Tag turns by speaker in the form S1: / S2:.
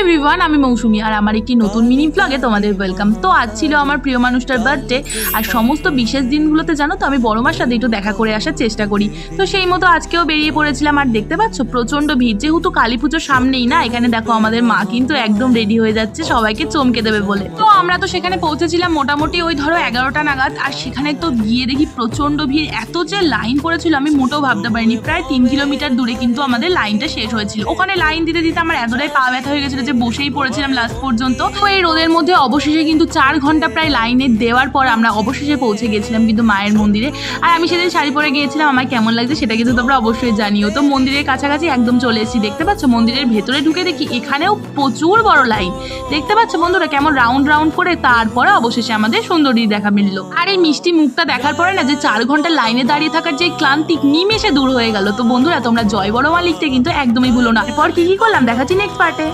S1: Everyone আমি মৌসুমি আর আমার একটি নতুন মিনি ব্লগে তোমাদের ওয়েলকাম তো আজ ছিল আমার প্রিয় মানুষটার বার্থডে আর সমস্ত বিশেষ দিনগুলোতে জানো তো আমি বড় মার সাথে একটু দেখা করে আসার চেষ্টা করি। তো সেই মতো আজকেও বেরিয়ে পড়েছিলাম, আর দেখতে পাচ্ছ প্রচণ্ড ভিড়। যেহেতু কালী পুজোর সামনেই না, এখানে দেখো আমাদের মা কিন্তু একদম রেডি হয়ে যাচ্ছে, সবাইকে চমকে দেবে বলে। তো আমরা তো সেখানে পৌঁছেছিলাম মোটামুটি ওই ধরো এগারোটা নাগাদ, আর সেখানে তো গিয়ে দেখি প্রচণ্ড ভিড়। এত যে লাইন পড়েছিল, আমি মোটেও ভাবতে পারিনি। প্রায় তিন কিলোমিটার দূরে কিন্তু আমাদের লাইনটা শেষ হয়েছিল। ওখানে লাইন দিতে দিতে আমার এতটাই পা ব্যথা হয়ে গেছিল যে বসেই পড়েছিলাম লাস্ট পর্যন্ত। তো এই রোদের মধ্যে অবশেষে কিন্তু চার ঘণ্টা প্রায় লাইনে দেওয়ার পর আমরা অবশেষে পৌঁছে গেছিলাম কিন্তু মায়ের মন্দিরে। আর আমি সেদিন শাড়ি পরে গিয়েছিলাম, আমার কেমন লাগছে সেটা কিন্তু তোমরা অবশ্যই জানিও। তো মন্দিরের কাছাকাছি একদম চলে এসেছি, দেখতে পাচ্ছ? মন্দিরের ভেতরে ঢুকে দেখি এখানেও প্রচুর বড় লাইন দেখতে পাচ্ছ বন্ধুরা কেমন রাউন্ড রাউন্ড করে তারপরে অবশেষে আমাদের সুন্দরী দেখা মিললো। আর এই মিষ্টি মুখটা দেখার পরে না, যে চার ঘণ্টা লাইনে দাঁড়িয়ে থাকার যে ক্লান্তি নিমেষে দূর হয়ে গেল। তো বন্ধুরা, তোমরা জয় বড় মা লিখতে কিন্তু একদমই ভুলো না। এরপর কি কি করলাম? দেখাচ্ছি নেক্সট পার্টে